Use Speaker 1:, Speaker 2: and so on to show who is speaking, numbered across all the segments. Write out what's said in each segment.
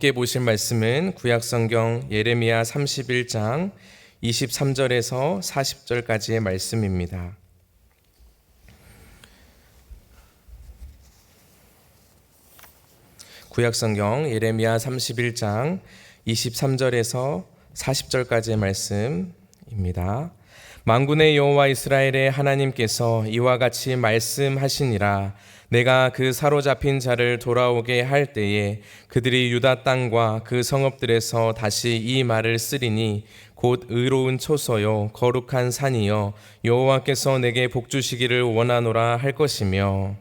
Speaker 1: 함께 보실 말씀은 구약성경 예레미야 31장 23절에서 40절까지의 말씀입니다. 구약성경 예레미야 31장 23절에서 40절까지의 말씀입니다. 만군의 여호와 이스라엘의 하나님께서 이와 같이 말씀하시니라 내가 그 사로잡힌 자를 돌아오게 할 때에 그들이 유다 땅과 그 성읍들에서 다시 이 말을 쓰리니 곧 의로운 초소요 거룩한 산이요 여호와께서 내게 복 주시기를 원하노라 할 것이며.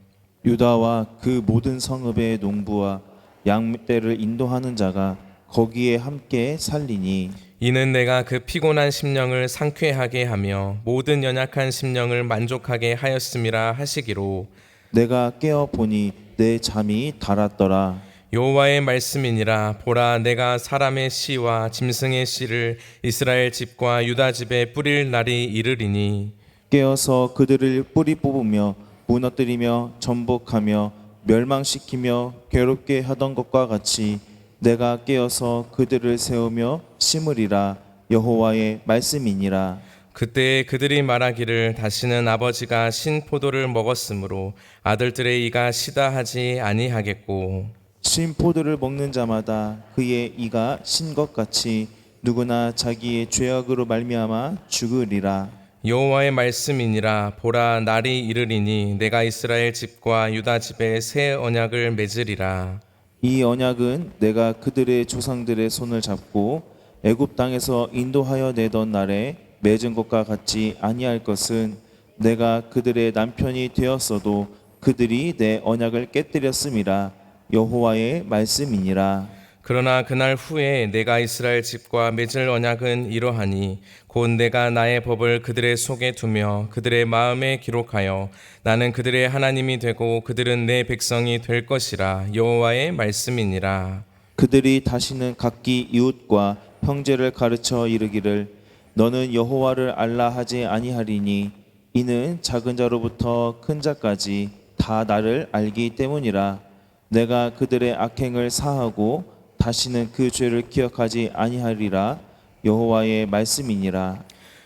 Speaker 2: 유다와 그 모든 성읍의 농부와 양떼를 인도하는 자가 거기에 함께 살리니.
Speaker 1: 이는 내가 그 피곤한 심령을 상쾌하게 하며 모든 연약한 심령을 만족하게 하였음이라 하시기로
Speaker 2: 내가 깨어 보니 내 잠이 달았더라.
Speaker 1: 여호와의 말씀이니라. 보라 내가 사람의 씨와 짐승의 씨를 이스라엘 집과 유다 집에 뿌릴 날이 이르리니.
Speaker 2: 깨어서 그들을 뿌리 뽑으며 무너뜨리며 전복하며 멸망시키며 괴롭게 하던 것과 같이 내가 깨어서 그들을 세우며 심으리라. 여호와의 말씀이니라
Speaker 1: 그때 그들이 말하기를 다시는 아버지가 신 포도를 먹었으므로 아들들의 이가 시다 하지 아니하겠고
Speaker 2: 신 포도를 먹는 자마다 그의 이가 신 것 같이 누구나 자기의 죄악으로 말미암아 죽으리라.
Speaker 1: 여호와의 말씀이니라. 보라 날이 이르리니 내가 이스라엘 집과 유다 집에 새 언약을 맺으리라.
Speaker 2: 이 언약은 내가 그들의 조상들의 손을 잡고 애굽 땅에서 인도하여 내던 날에 맺은 것과 같지 아니할 것은 내가 그들의 남편이 되었어도 그들이 내 언약을 깨뜨렸음이라 여호와의 말씀이니라.
Speaker 1: 그러나 그날 후에 내가 이스라엘 집과 맺을 언약은 이러하니 곧 내가 나의 법을 그들의 속에 두며 그들의 마음에 기록하여 나는 그들의 하나님이 되고 그들은 내 백성이 될 것이라 여호와의 말씀이니라.
Speaker 2: 그들이 다시는 각기 이웃과 형제를 가르쳐 이르기를 너는 여호와를 알라 하지 아니하리니 이는 작은 자로부터 큰 자까지 다 나를 알기 때문이라. 내가 그들의 악행을 사하고 다시는 그 죄를 기억하지 아니하리라. 여호와의 말씀이니라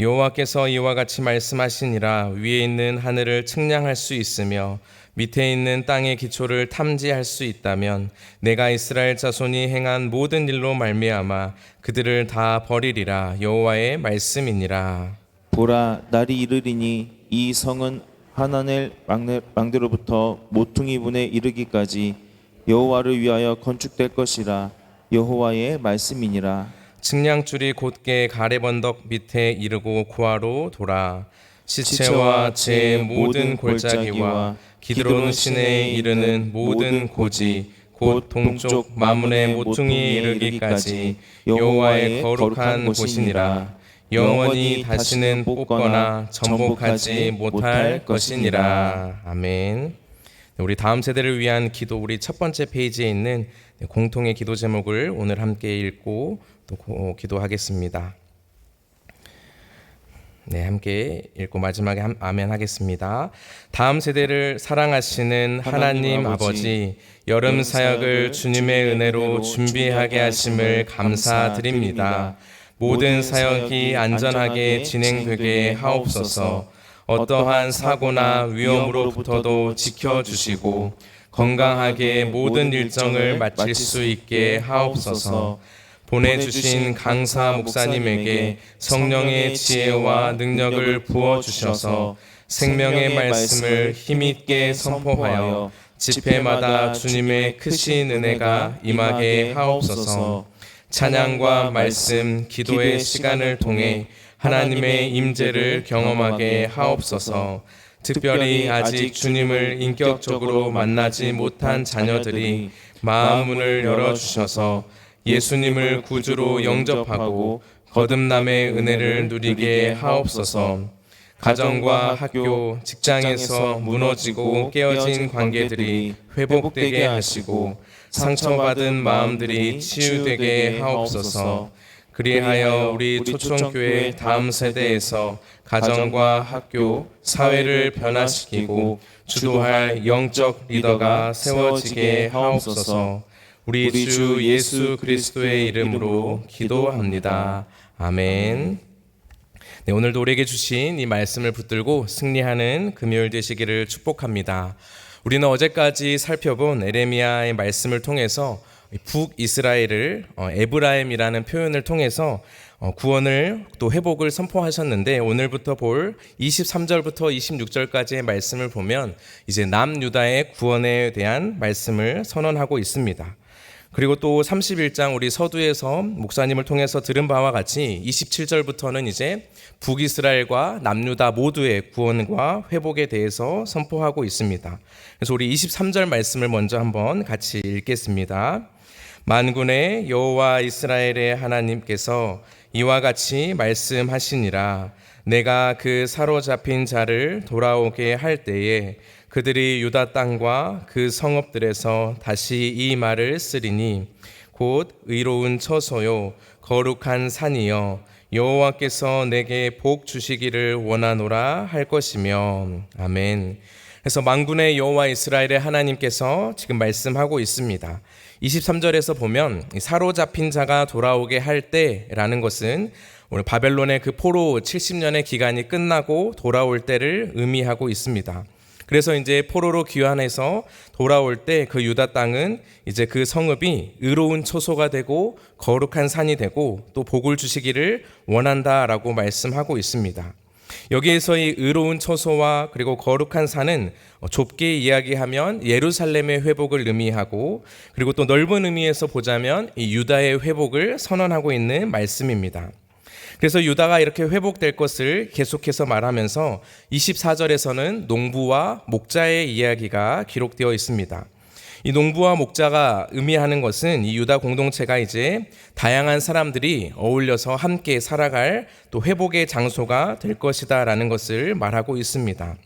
Speaker 1: 여호와께서 이와 같이 말씀하시니라. 위에 있는 하늘을 측량할 수 있으며 밑에 있는 땅의 기초를 탐지할 수 있다면 내가 이스라엘 자손이 행한 모든 일로 말미암아 그들을 다 버리리라. 여호와의 말씀이니라.
Speaker 2: 보라 날이 이르리니 이 성은 하나넬 망대- 망대로부터 모퉁이 분에 이르기까지 여호와를 위하여 건축될 것이라. 여호와의 말씀이니라
Speaker 1: 측량줄이 곧게 가래번덕 밑에 이르고 고아로 돌아 시체와 제 모든 골짜기와 기드론 시내에 이르는 모든 고지 곧 동쪽 마문의 모퉁이에 이르기까지 여호와의 거룩한 곳이니라. 영원히 다시는 뽑거나 전복하지 못할 것이니라. 아멘. 네, 우리 다음 세대를 위한 기도 우리 첫 번째 페이지에 있는 네, 공통의 기도 제목을 오늘 함께 읽고 또 고- 기도하겠습니다. 네, 함께 읽고 마지막에 함- 아멘 하겠습니다. 다음 세대를 사랑하시는 하나님,
Speaker 2: 하나님
Speaker 1: 아버지, 여름 사역을 주님의
Speaker 2: 은혜로
Speaker 1: 준비하게 하심을 감사드립니다. 모든 사역이 안전하게 진행되게 하옵소서. 어떠한 사고나 위험으로부터도 지켜주시고 건강하게 모든 일정을 마칠 수 있게 하옵소서. 보내주신 강사 목사님에게 성령의 지혜와 능력을 부어 주셔서 생명의 말씀을 힘있게 선포하여 집회마다 주님의 크신 은혜가 임하게 하옵소서. 찬양과 말씀, 기도의 시간을 통해 하나님의 임재를 경험하게 하옵소서. 특별히 아직 주님을 인격적으로 만나지 못한 자녀들이 마음 문을 열어 주셔서 예수님을 구주로 영접하고 거듭남의 은혜를 누리게 하옵소서. 가정과 학교, 직장에서 무너지고 깨어진 관계들이 회복되게 하시고 상처받은 마음들이 치유되게 하옵소서. 그리하여 우리 초청교회 다음 세대에서 가정과 학교, 사회를 변화시키고 주도할 영적 리더가 세워지게 하옵소서. 우리 주 예수 그리스도의 이름으로 기도합니다. 아멘. 네, 오늘도 우리에게 주신 이 말씀을 붙들고 승리하는 금요일 되시기를 축복합니다. 우리는 어제까지 살펴본 에레미야의 말씀을 통해서 북이스라엘을 어, 에브라임이라는 표현을 통해서 어, 구원을 또 회복을 선포하셨는데 오늘부터 볼 23절부터 26절까지의 말씀을 보면 이제 남유다의 구원에 대한 말씀을 선언하고 있습니다. 그리고 또 31장 우리 서두에서 목사님을 통해서 들은 바와 같이 27절부터는 이제 북이스라엘과 남유다 모두의 구원과 회복에 대해서 선포하고 있습니다. 그래서 우리 23절 말씀을 먼저 한번 같이 읽겠습니다. 만군의 여호와 이스라엘의 하나님께서 이와 같이 말씀하시니라 내가 그 사로잡힌 자를 돌아오게 할 때에 그들이 유다 땅과 그 성읍들에서 다시 이 말을 쓰리니 곧 의로운 처소요 거룩한 산이여 여호와께서 내게 복 주시기를 원하노라 할 것이며 아멘. 그래서 만군의 여호와 이스라엘의 하나님께서 지금 말씀하고 있습니다. 23절에서 보면 사로잡힌 자가 돌아오게 할 때라는 것은 오늘 바벨론의 그 포로 70년의 기간이 끝나고 돌아올 때를 의미하고 있습니다. 그래서 이제 포로로 귀환해서 돌아올 때 그 유다 땅은 이제 그 성읍이 의로운 초소가 되고 거룩한 산이 되고 또 복을 주시기를 원한다라고 말씀하고 있습니다. 여기에서 이 의로운 처소와 그리고 거룩한 산은 좁게 이야기하면 예루살렘의 회복을 의미하고 그리고 또 넓은 의미에서 보자면 이 유다의 회복을 선언하고 있는 말씀입니다. 그래서 유다가 이렇게 회복될 것을 계속해서 말하면서 24절에서는 농부와 목자의 이야기가 기록되어 있습니다. 이 농부와 목자가 의미하는 것은 이 유다 공동체가 이제 다양한 사람들이 어울려서 함께 살아갈 또 회복의 장소가 될 것이다라는 것을 말하고 있습니다.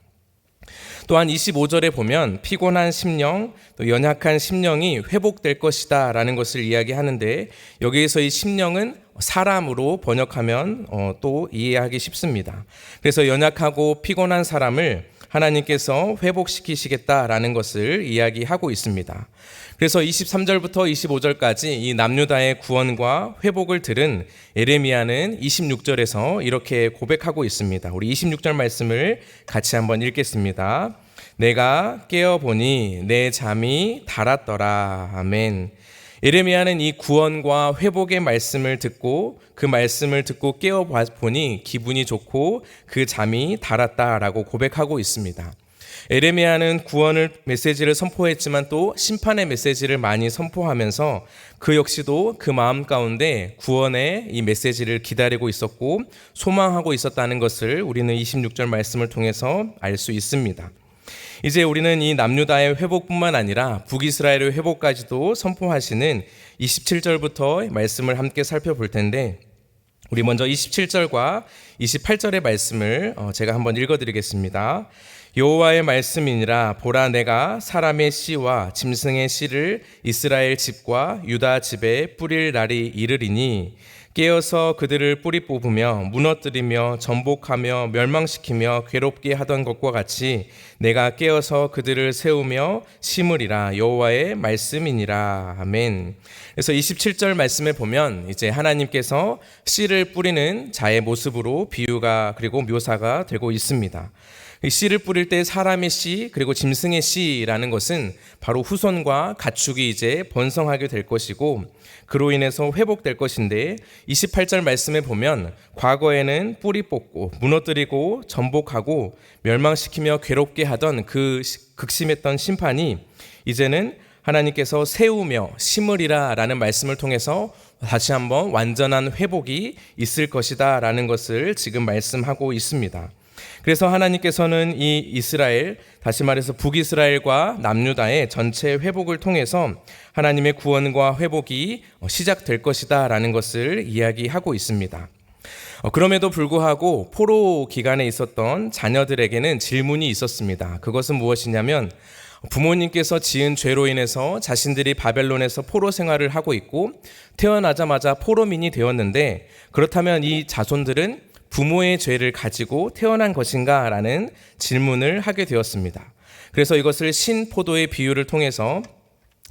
Speaker 1: 또한 25절에 보면 피곤한 심령, 또 연약한 심령이 회복될 것이다라는 것을 이야기하는데 여기에서 이 심령은 사람으로 번역하면 어, 또 이해하기 쉽습니다. 그래서 연약하고 피곤한 사람을 하나님께서 회복시키시겠다라는 것을 이야기하고 있습니다. 그래서 23절부터 25절까지 이 남유다의 구원과 회복을 들은 에레미야는 26절에서 이렇게 고백하고 있습니다. 우리 26절 말씀을 같이 한번 읽겠습니다. 내가 깨어 보니 내 잠이 달았더라. 아멘. 에레미야는 이 구원과 회복의 말씀을 듣고 그 말씀을 듣고 깨어 보니 기분이 좋고 그 잠이 달았다라고 고백하고 있습니다. 에레미야는 구원을 메시지를 선포했지만 또 심판의 메시지를 많이 선포하면서 그 역시도 그 마음 가운데 구원의 이 메시지를 기다리고 있었고 소망하고 있었다는 것을 우리는 26절 말씀을 통해서 알 수 있습니다. 이제 우리는 이 남유다의 회복뿐만 아니라 북이스라엘의 회복까지도 선포하시는 27절부터 말씀을 함께 살펴볼 텐데 우리 먼저 27절과 28절의 말씀을 어, 제가 한번 읽어드리겠습니다. 여호와의 말씀이니라 보라 내가 사람의 씨와 짐승의 씨를 이스라엘 집과 유다 집에 뿌릴 날이 이르리니 깨어서 그들을 뿌리 뽑으며 무너뜨리며 전복하며 멸망시키며 괴롭게 하던 것과 같이 내가 깨어서 그들을 세우며 심으리라 여호와의 말씀이니라 아멘. 그래서 27절 말씀에 보면 이제 하나님께서 씨를 뿌리는 자의 모습으로 비유가 그리고 묘사가 되고 있습니다. 씨를 뿌릴 때 사람의 씨 그리고 짐승의 씨라는 것은 바로 후손과 가축이 이제 번성하게 될 것이고 그로 인해서 회복될 것인데 28절 말씀에 보면 과거에는 뿌리 뽑고 무너뜨리고 전복하고 멸망시키며 괴롭게 하던 그 극심했던 심판이 이제는 하나님께서 세우며 심으리라라는 말씀을 통해서 다시 한번 완전한 회복이 있을 것이다라는 것을 지금 말씀하고 있습니다. 그래서 하나님께서는 이 이스라엘, 다시 말해서 북이스라엘과 남유다의 전체 회복을 통해서 하나님의 구원과 회복이 시작될 것이다 라는 것을 이야기하고 있습니다. 어, 그럼에도 불구하고 포로 기간에 있었던 자녀들에게는 질문이 있었습니다. 그것은 무엇이냐면 부모님께서 지은 죄로 인해서 자신들이 바벨론에서 포로 생활을 하고 있고 태어나자마자 포로민이 되었는데 그렇다면 이 자손들은 부모의 죄를 가지고 태어난 것인가? 라는 질문을 하게 되었습니다. 그래서 이것을 신포도의 비유를 통해서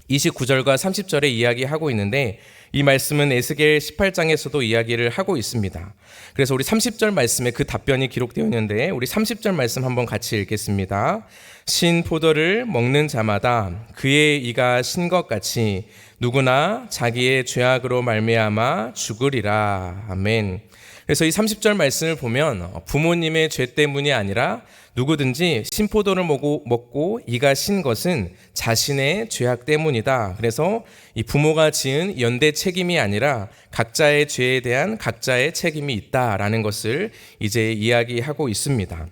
Speaker 1: 29절과 30절에 이야기하고 있는데 이 말씀은 에스겔 18장에서도 이야기를 하고 있습니다. 그래서 우리 30절 말씀에 그 답변이 기록되어 있는데 우리 30절 말씀 한번 같이 읽겠습니다. 신 포도를 먹는 자마다 그의 이가 신 것 같이 누구나 자기의 죄악으로 말미암아 죽으리라. 아멘. 그래서 이 30절 말씀을 보면 부모님의 죄 때문이 아니라 누구든지 신포도를 먹고, 이가 신 것은 자신의 죄악 때문이다. 그래서 이 부모가 지은 연대 책임이 아니라 각자의 죄에 대한 각자의 책임이 있다라는 것을 이제 이야기하고 있습니다.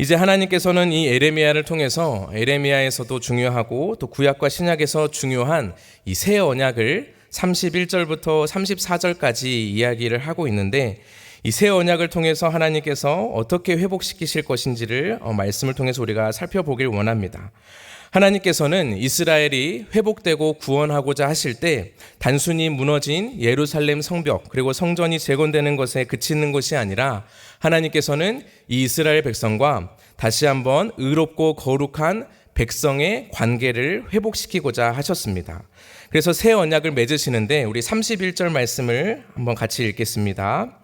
Speaker 1: 이제 하나님께서는 이 에레미야를 통해서 에레미야에서도 중요하고 또 구약과 신약에서 중요한 이 새 언약을 31절부터 34절까지 이야기를 하고 있는데 이 새 언약을 통해서 하나님께서 어떻게 회복시키실 것인지를 어, 말씀을 통해서 우리가 살펴보길 원합니다. 하나님께서는 이스라엘이 회복되고 구원하고자 하실 때 단순히 무너진 예루살렘 성벽 그리고 성전이 재건되는 것에 그치는 것이 아니라 하나님께서는 이 이스라엘 백성과 다시 한번 의롭고 거룩한 백성의 관계를 회복시키고자 하셨습니다. 그래서 새 언약을 맺으시는데 우리 31절 말씀을 한번 같이 읽겠습니다.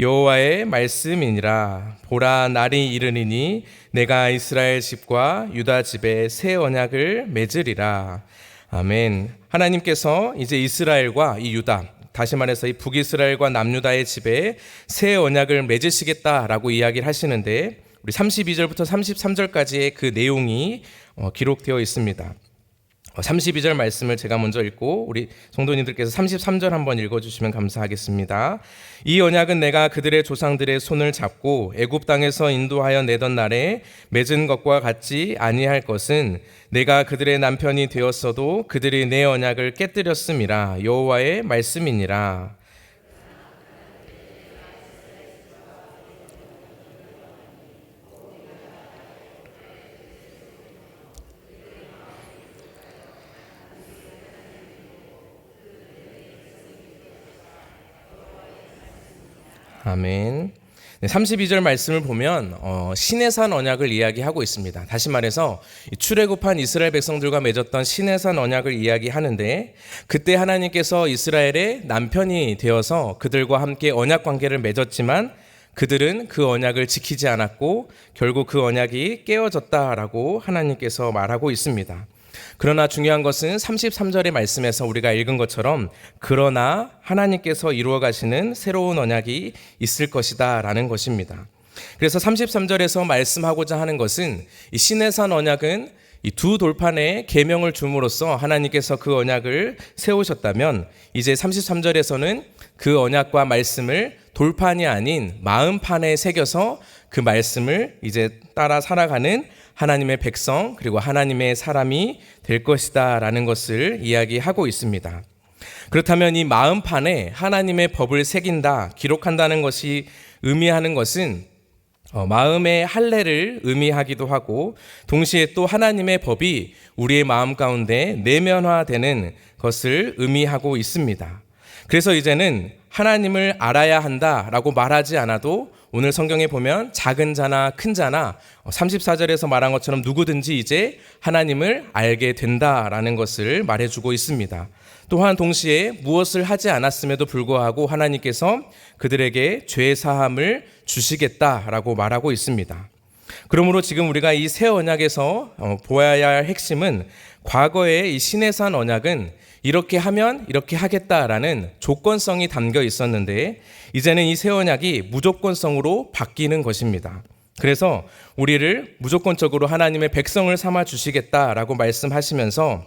Speaker 1: 여호와의 말씀이니라 보라 날이 이르니니 내가 이스라엘 집과 유다 집에 새 언약을 맺으리라 아멘 하나님께서 이제 이스라엘과 이 유다 다시 말해서 이 북이스라엘과 남유다의 집에 새 언약을 맺으시겠다라고 이야기를 하시는데 우리 32절부터 33절까지의 그 내용이 어, 기록되어 있습니다. 32절 말씀을 제가 먼저 읽고 우리 성도님들께서 33절 한번 읽어주시면 감사하겠습니다. 이 언약은 내가 그들의 조상들의 손을 잡고 애굽 땅에서 인도하여 내던 날에 맺은 것과 같지 아니할 것은 내가 그들의 남편이 되었어도 그들이 내 언약을 깨뜨렸음이라 여호와의 말씀이니라. 아멘. 네, 32절 말씀을 보면 어, 시내산 언약을 이야기하고 있습니다. 다시 말해서 이 출애굽한 이스라엘 백성들과 맺었던 시내산 언약을 이야기하는데 그때 하나님께서 이스라엘의 남편이 되어서 그들과 함께 언약 관계를 맺었지만 그들은 그 언약을 지키지 않았고 결국 그 언약이 깨어졌다라고 하나님께서 말하고 있습니다. 그러나 중요한 것은 33절의 말씀에서 우리가 읽은 것처럼 그러나 하나님께서 이루어 가시는 새로운 언약이 있을 것이다 라는 것입니다. 그래서 33절에서 말씀하고자 하는 것은 이 시내산 언약은 이 두 돌판에 계명을 줌으로써 하나님께서 그 언약을 세우셨다면 이제 33절에서는 그 언약과 말씀을 돌판이 아닌 마음판에 새겨서 그 말씀을 이제 따라 살아가는 하나님의 백성 그리고 하나님의 사람이 될 것이다라는 것을 이야기하고 있습니다. 그렇다면 이 마음판에 하나님의 법을 새긴다, 기록한다는 것이 의미하는 것은 어, 마음의 할례를 의미하기도 하고 동시에 또 하나님의 법이 우리의 마음 가운데 내면화되는 것을 의미하고 있습니다. 그래서 이제는 하나님을 알아야 한다라고 말하지 않아도 오늘 성경에 보면 작은 자나 큰 자나 34절에서 말한 것처럼 누구든지 이제 하나님을 알게 된다라는 것을 말해주고 있습니다. 또한 동시에 무엇을 하지 않았음에도 불구하고 하나님께서 그들에게 죄 사함을 주시겠다라고 말하고 있습니다. 그러므로 지금 우리가 이 새 언약에서 어, 보아야 할 핵심은 과거의 이 신해산 언약은 이렇게 하면 이렇게 하겠다라는 조건성이 담겨 있었는데 이제는 이 새 언약이 무조건성으로 바뀌는 것입니다. 그래서 우리를 무조건적으로 하나님의 백성을 삼아 주시겠다라고 말씀하시면서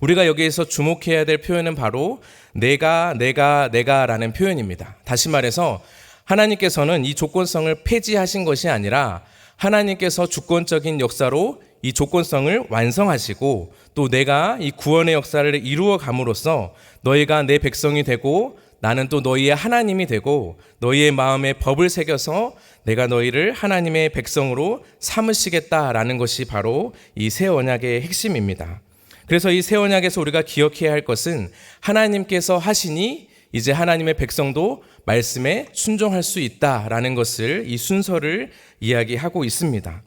Speaker 1: 우리가 여기에서 주목해야 될 표현은 바로 내가 내가 내가라는 표현입니다. 다시 말해서 하나님께서는 이 조건성을 폐지하신 것이 아니라 하나님께서 주권적인 역사로 이 조건성을 완성하시고 또 내가 이 구원의 역사를 이루어 감으로써 너희가 내 백성이 되고 나는 또 너희의 하나님이 되고 너희의 마음에 법을 새겨서 내가 너희를 하나님의 백성으로 삼으시겠다라는 것이 바로 이 새 언약의 핵심입니다. 그래서 이 새 언약에서 우리가 기억해야 할 것은 하나님께서 하시니 이제 하나님의 백성도 말씀에 순종할 수 있다라는 것을 이 순서를 이야기하고 있습니다.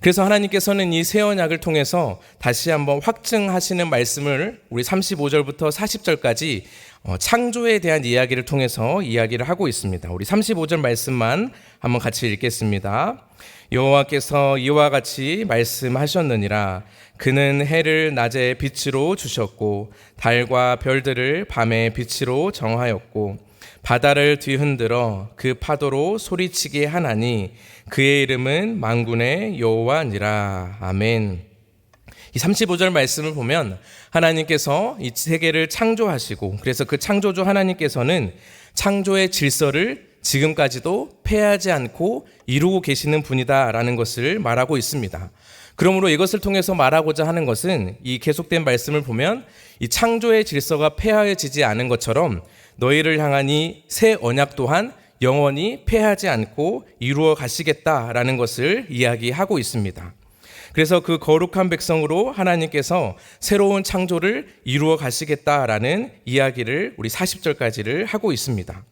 Speaker 1: 그래서 하나님께서는 이 새 언약을 통해서 다시 한번 확증하시는 말씀을 우리 35절부터 40절까지 어, 창조에 대한 이야기를 통해서 이야기를 하고 있습니다. 우리 35절 말씀만 한번 같이 읽겠습니다. 여호와께서 이와 같이 말씀하셨느니라 그는 해를 낮에 빛으로 주셨고 달과 별들을 밤에 빛으로 정하였고 바다를 뒤흔들어 그 파도로 소리치게 하나니 그의 이름은 만군의 여호와니라 아멘. 이 35절 말씀을 보면 하나님께서 이 세계를 창조하시고 그래서 그 창조주 하나님께서는 창조의 질서를 지금까지도 폐하지 않고 이루고 계시는 분이다라는 것을 말하고 있습니다. 그러므로 이것을 통해서 말하고자 하는 것은 이 계속된 말씀을 보면 이 창조의 질서가 폐하여지지 않은 것처럼 너희를 향한 이 새 언약 또한 영원히 폐하지 않고 이루어 가시겠다라는 것을 이야기하고 있습니다. 그래서 그 거룩한 백성으로 하나님께서 새로운 창조를 이루어 가시겠다라는 이야기를 우리 40절까지를 하고 있습니다.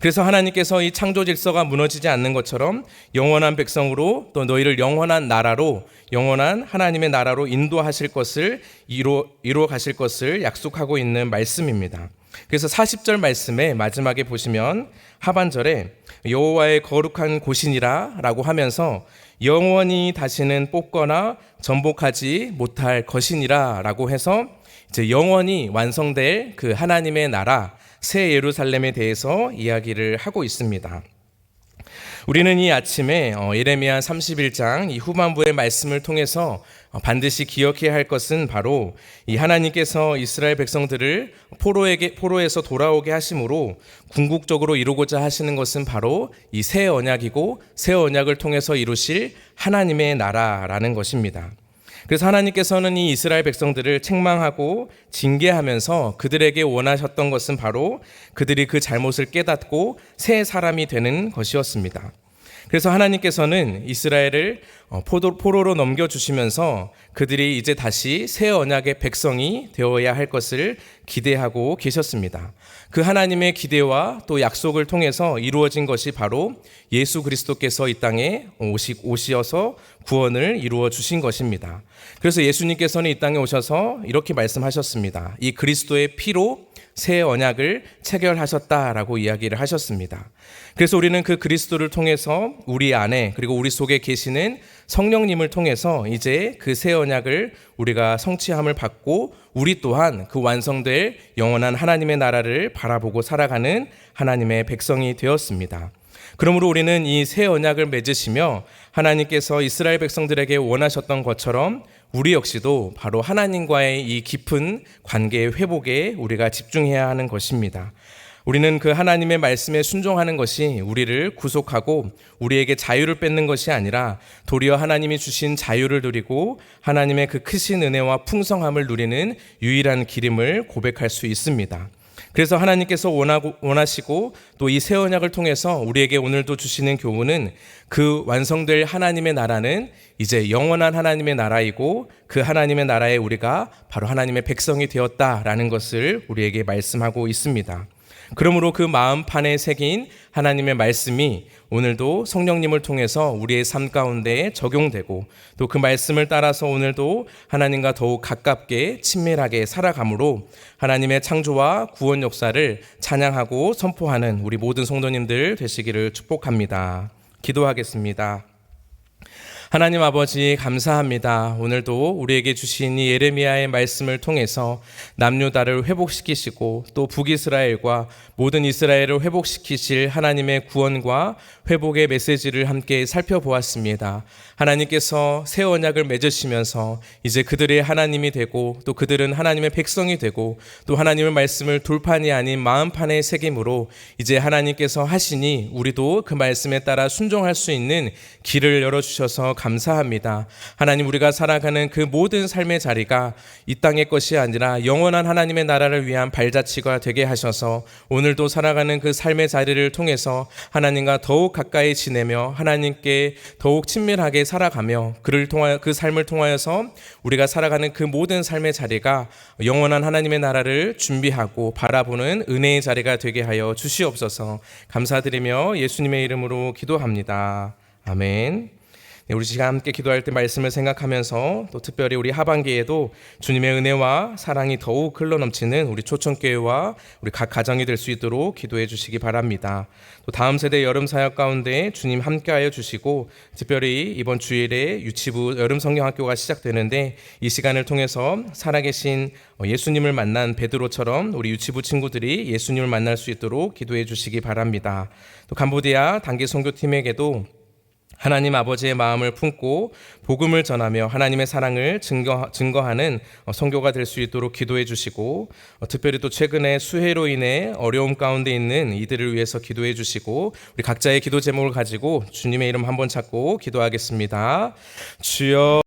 Speaker 1: 그래서 하나님께서 이 창조 질서가 무너지지 않는 것처럼 영원한 백성으로 또 너희를 영원한 나라로 영원한 하나님의 나라로 인도하실 것을 이루어 가실 것을 약속하고 있는 말씀입니다. 그래서 40절 말씀에 마지막에 보시면 하반절에 여호와의 거룩한 곳이니라라고 하면서 영원히 다시는 뽑거나 전복하지 못할 것이니라라고 해서 이제 영원히 완성될 그 하나님의 나라 새 예루살렘에 대해서 이야기를 하고 있습니다. 우리는 이 아침에 어, 예레미야 31장 이 후반부의 말씀을 통해서 어, 반드시 기억해야 할 것은 바로 이 하나님께서 이스라엘 백성들을 포로에게 포로에서 돌아오게 하심으로 궁극적으로 이루고자 하시는 것은 바로 이 새 언약이고 새 언약을 통해서 이루실 하나님의 나라라는 것입니다. 그래서 하나님께서는 이 이스라엘 백성들을 책망하고 징계하면서 그들에게 원하셨던 것은 바로 그들이 그 잘못을 깨닫고 새 사람이 되는 것이었습니다. 그래서 하나님께서는 이스라엘을 어, 포도, 포로로 넘겨주시면서 그들이 이제 다시 새 언약의 백성이 되어야 할 것을 기대하고 계셨습니다. 그 하나님의 기대와 또 약속을 통해서 이루어진 것이 바로 예수 그리스도께서 이 땅에 오시, 오시어서 구원을 이루어 주신 것입니다. 그래서 예수님께서는 이 땅에 오셔서 이렇게 말씀하셨습니다. 이 그리스도의 피로 새 언약을 체결하셨다라고 이야기를 하셨습니다. 그래서 우리는 그 그리스도를 통해서 우리 안에 그리고 우리 속에 계시는 성령님을 통해서 이제 그 새 언약을 우리가 성취함을 받고 우리 또한 그 완성될 영원한 하나님의 나라를 바라보고 살아가는 하나님의 백성이 되었습니다. 그러므로 우리는 이 새 언약을 맺으시며 하나님께서 이스라엘 백성들에게 원하셨던 것처럼 우리 역시도 바로 하나님과의 이 깊은 관계의 회복에 우리가 집중해야 하는 것입니다. 우리는 그 하나님의 말씀에 순종하는 것이 우리를 구속하고 우리에게 자유를 뺏는 것이 아니라 도리어 하나님이 주신 자유를 누리고 하나님의 그 크신 은혜와 풍성함을 누리는 유일한 길임을 고백할 수 있습니다. 그래서 하나님께서 원하고, 원하시고 또 이 새 언약을 통해서 우리에게 오늘도 주시는 교훈은 그 완성될 하나님의 나라는 이제 영원한 하나님의 나라이고 그 하나님의 나라에 우리가 바로 하나님의 백성이 되었다라는 것을 우리에게 말씀하고 있습니다. 그러므로 그 마음판에 새긴 하나님의 말씀이 오늘도 성령님을 통해서 우리의 삶 가운데 적용되고 또 그 말씀을 따라서 오늘도 하나님과 더욱 가깝게 친밀하게 살아가므로 하나님의 창조와 구원 역사를 찬양하고 선포하는 우리 모든 성도님들 되시기를 축복합니다. 기도하겠습니다. 하나님 아버지 감사합니다. 오늘도 우리에게 주신 이 예레미야의 말씀을 통해서 남유다를 회복시키시고 또 북이스라엘과 모든 이스라엘을 회복시키실 하나님의 구원과 회복의 메시지를 함께 살펴보았습니다. 하나님께서 새 언약을 맺으시면서 이제 그들의 하나님이 되고 또 그들은 하나님의 백성이 되고 또 하나님의 말씀을 돌판이 아닌 마음판에 새김으로 이제 하나님께서 하시니 우리도 그 말씀에 따라 순종할 수 있는 길을 열어 주셔서 감사합니다. 하나님 우리가 살아가는 그 모든 삶의 자리가 이 땅의 것이 아니라 영원한 하나님의 나라를 위한 발자취가 되게 하셔서 오늘도 살아가는 그 삶의 자리를 통해서 하나님과 더욱 가까이 지내며 하나님께 더욱 친밀하게 살아가며 그를 통하여 그 삶을 통하여서 우리가 살아가는 그 모든 삶의 자리가 영원한 하나님의 나라를 준비하고 바라보는 은혜의 자리가 되게 하여 주시옵소서. 감사드리며 예수님의 이름으로 기도합니다. 아멘. 네, 우리 시간 함께 기도할 때 말씀을 생각하면서 또 특별히 우리 하반기에도 주님의 은혜와 사랑이 더욱 흘러넘치는 우리 초청교회와 우리 각 가정이 될 수 있도록 기도해 주시기 바랍니다. 또 다음 세대 여름 사역 가운데 주님 함께하여 주시고 특별히 이번 주일에 유치부 여름 성경학교가 시작되는데 이 시간을 통해서 살아계신 예수님을 만난 베드로처럼 우리 유치부 친구들이 예수님을 만날 수 있도록 기도해 주시기 바랍니다. 또 캄보디아 단기 선교팀에게도 하나님 아버지의 마음을 품고 복음을 전하며 하나님의 사랑을 증거, 증거하는 어, 선교가 될 수 있도록 기도해 주시고 어, 특별히 또 최근에 수해로 인해 어려움 가운데 있는 이들을 위해서 기도해 주시고 우리 각자의 기도 제목을 가지고 주님의 이름 한번 찾고 기도하겠습니다. 주여